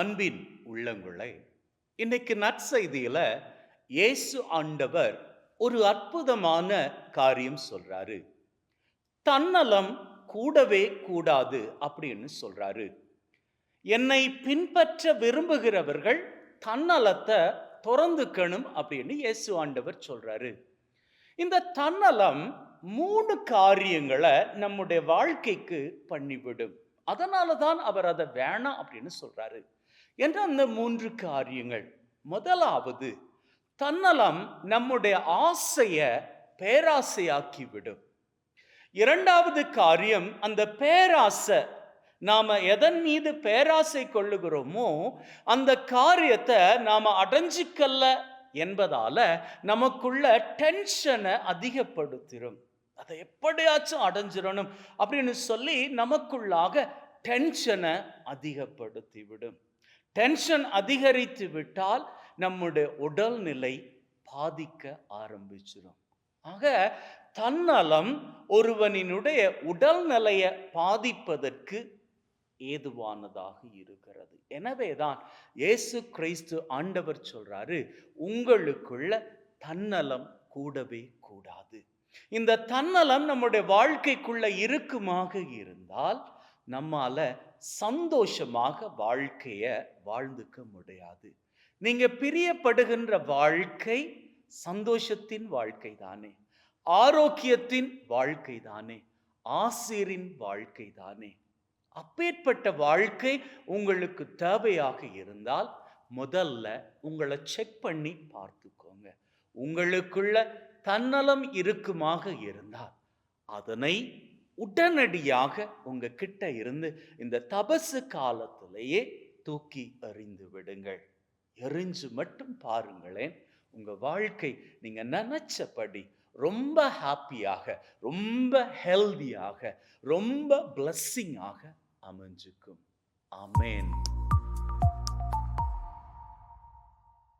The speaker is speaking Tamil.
அன்பின் உள்ளங்களை. இன்னைக்கு நற்செய்தியில இயேசு ஆண்டவர் ஒரு அற்புதமான காரியம் சொல்றாரு. தன்னலம் கூடவே கூடாது அப்படின்னு சொல்றாரு. என்னை பின்பற்ற விரும்புகிறவர்கள் தன்னலத்தை திறந்துக்கணும் அப்படின்னு இயேசு ஆண்டவர் சொல்றாரு. இந்த தன்னலம் மூணு காரியங்களை நம்முடைய வாழ்க்கைக்கு பண்ணிவிடும். அதனால தான் அவர் அதை வேணாம் அப்படின்னு சொல்றாரு. என்ற அந்த மூன்று காரியங்கள். முதலாவது தன்னலம் நம்முடைய ஆசையை பேராசையாக்கிவிடும். இரண்டாவது காரியம் அந்த பேராசை நாம் எதன் மீது பேராசை கொள்ளுகிறோமோ அந்த காரியத்தை நாம் அடைஞ்சிக்கல்ல என்பதால நமக்குள்ள டென்ஷனை அதிகப்படுத்திடும் அதை எப்படியாச்சும் அடைஞ்சிடணும் அப்படின்னு சொல்லி நமக்குள்ளாக டென்ஷனை அதிகப்படுத்திவிடும். டென்ஷன் அதிகரித்து விட்டால் நம்முடைய உடல்நிலை பாதிக்க ஆரம்பிச்சிடும் ஆக தன்னலம் ஒருவனினுடைய உடல்நிலையை பாதிப்பதற்கு ஏதுவானதாக இருக்கிறது. எனவேதான் இயேசு கிறிஸ்து ஆண்டவர் சொல்றாரு உங்களுக்குள்ள தன்னலம் கூடவே கூடாது. இந்த தன்னலம் நம்முடைய வாழ்க்கைக்குள்ள இருக்குமாக இருந்தால் நம்மால சந்தோஷமாக வாழ்க்கைய வாழ்ந்துக்க முடியாது. நீங்க பிரியப்படுகின்ற வாழ்க்கை சந்தோஷத்தின் வாழ்க்கை தானே ஆரோக்கியத்தின் வாழ்க்கை தானே ஆசிரின் வாழ்க்கை தானே அப்பேற்பட்ட வாழ்க்கை உங்களுக்கு தேவையாக இருந்தால் முதல்ல உங்களை செக் பண்ணி பார்த்துக்கோங்க. உங்களுக்குள்ள தன்னலம் இருக்குமாக இருந்தால் அதனை உடனடியாக உங்க கிட்ட இருந்து இந்த தபசு காலத்திலேயே தூக்கி எறிந்து விடுங்கள். எரிஞ்சு மட்டும் பாருங்களேன் உங்க வாழ்க்கை நீங்க நினைச்சபடி ரொம்ப ஹாப்பியாக ரொம்ப ஹெல்தியாக ரொம்ப பிளஸ்ஸிங்காக அமைஞ்சுக்கும். அமேன்